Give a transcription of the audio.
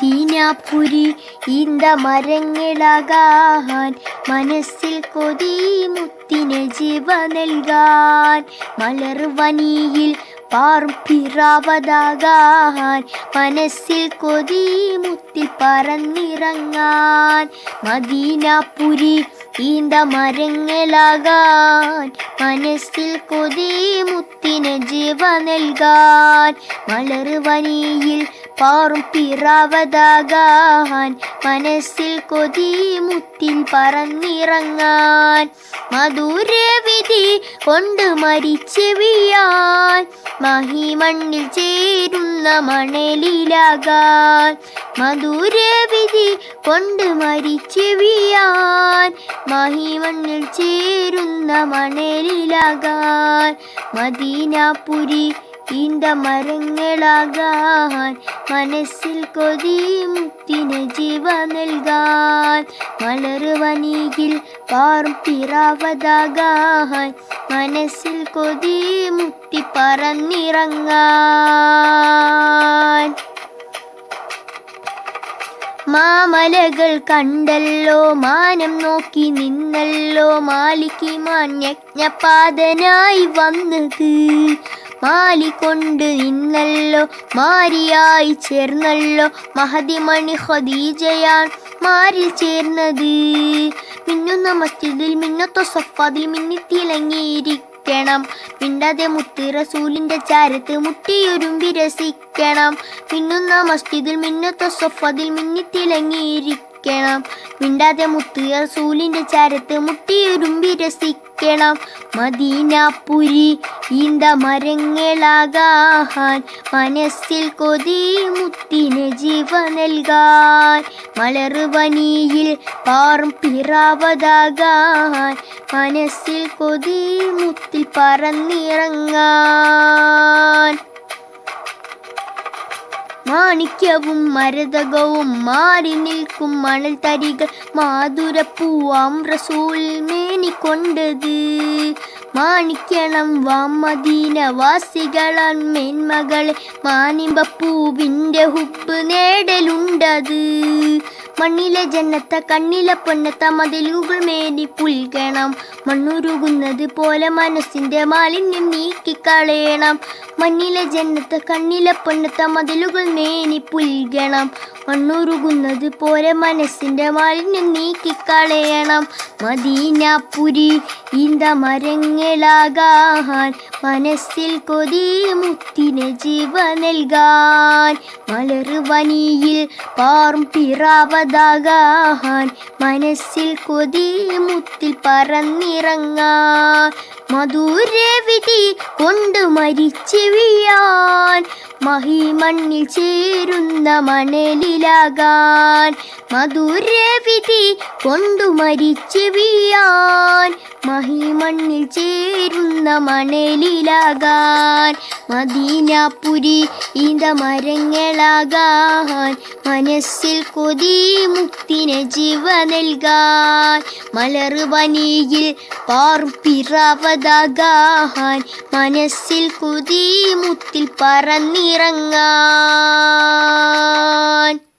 മദീനാപുരി ഈന്ത മരങ്ങളാകാൻ മനസ്സിൽ കൊതി മുത്തിന് ജീവ നൽകാൻ. മലർവനിയിൽ പാർപ്പിറാവതാകാൻ മനസ്സിൽ കൊതി മുത്തിൽ പറന്നിറങ്ങാൻ. മദീനാപുരി ഈന്ത മരങ്ങളാകാൻ മനസ്സിൽ കൊതി മുത്തിന് ജീവ നൽകാൻ. മലർവനിയിൽ പാറും പിറാവതാകാൻ മനസ്സിൽ കൊതി മുത്തിൽ പറന്നിറങ്ങാൻ മധുരവിധി കൊണ്ട് മരിച്ചെവിയാൻ മഹിമണ്ണിൽ ചേരുന്ന മണലിലാകാൻ മധുര വിധി കൊണ്ട് മരിച്ചെവിയാൻ മഹിമണ്ണിൽ ചേരുന്ന മണലിലാകാൻ മദീനാപുരി ഈന്ത മരങ്ങളാകാൻ മനസ്സിൽ കൊതി മുത്തിന് ജീവ നൽകാൻ. മലറുവനീകിൽ പാറും പിറാവതാകാൻ മനസ്സിൽ കൊതി മുത്തി പറന്നിറങ്ങാൻ. മാമലകൾ കണ്ടല്ലോ മാനം നോക്കി നിന്നല്ലോ മാലിക്കിമാൻ യജ്ഞപാതനായി വന്നത്. മാലിക്കൊണ്ട് നിന്നല്ലോ മാരിയായി ചേർന്നല്ലോ മഹതിമണി ഹദീജയാൻ മാരിൽ ചേർന്നത്. മിന്നുന്ന മസ്ജിദിൽ മിന്നത്ത സഫാദിൽ മിന്നിത്തിലങ്ങിയിരിക്കണം മിണ്ടാതെ മുത്തി റസൂലിന്റെ ചാരത്ത് മുട്ടിയൊരുമ്പി രസിക്കണം മിന്നുന്ന മസ്ജിദിൽ മിന്നത്ത സഫാദിൽ മിന്നിത്തിളങ്ങിയിരിക്കണം. മിണ്ടാതെ മുത്ത് റസൂലിന്റെ ചരത്ത് മുട്ടിയുരുമ്പി രസിക്കണം മദീനാപ്പുരി ഈന്ത മരങ്ങളാകാൻ മനസ്സിൽ കൊതി മുത്തിന് ജീവ നൽകാൻ. മലർവനിയിൽ പാറും പിറാവതാകാൻ. മനസ്സിൽ കൊതി മുത്തിൽ പറന്നിറങ്ങാൻ. മാണിക്യവും മരതകവും മാറി നിൽക്കും മണൽ തരികൾ മാധുരപ്പൂവാം റസൂൽ മേനിക്കൊണ്ടത്. മാണിക്കണം വാമദീന വാസികളാൻ മേന്മകളെ മാനിമ്പപ്പൂവിന്റെ ഹുപ്പ് നേടലുണ്ടത്. മണ്ണിലെ ജന്നത്ത കണ്ണിലെ പൊന്നത്ത മതിലുകൾ മേനി പുൽകണം. മണ്ണുരുകുന്നത് പോലെ മനസ്സിന്റെ മാലിന്യം നീക്കിക്കളയണം. മണ്ണിലെ ജന്നത്ത് കണ്ണിലെ പൊന്നത്ത മതിലുകൾ മേനി പുൽകണം. മണ്ണുരുകുന്നത് പോലെ മനസ്സിന്റെ മാലിന്യം നീക്കിക്കളയണം. മദീനാപുരി ഇന്ത മരങ്ങളാകാൻ. മനസ്സിൽ കൊതി മുത്തിന് ജീവ നൽകാൻ. മലർവനിയിൽ പാറും പിറാവതാകാൻ. മനസ്സിൽ കൊതി മുത്തിൽ പറന്നിറങ്ങാൻ. മധുരവിധി കൊണ്ട് മരിച്ചു വീഴാൻ മഹിമണ്ണിൽ ചേരുന്ന മണലിലാകാൻ. മധുരവിധി കൊണ്ടു മരിച്ചു വീഴാൻ മഹിമണ്ണിൽ ചേരുന്ന മണലിലാകാൻ. മദീനാപുരി ഈന്ത മരങ്ങളാകാൻ മനസ്സിൽ കൊതി മുക്തിന് ജീവ നൽകാൻ. മലർവനിയിൽ പാറും പിറാവതാകാൻ മനസ്സിൽ കൊതി മുത്തിൽ പറന്നിറങ്ങാൻ.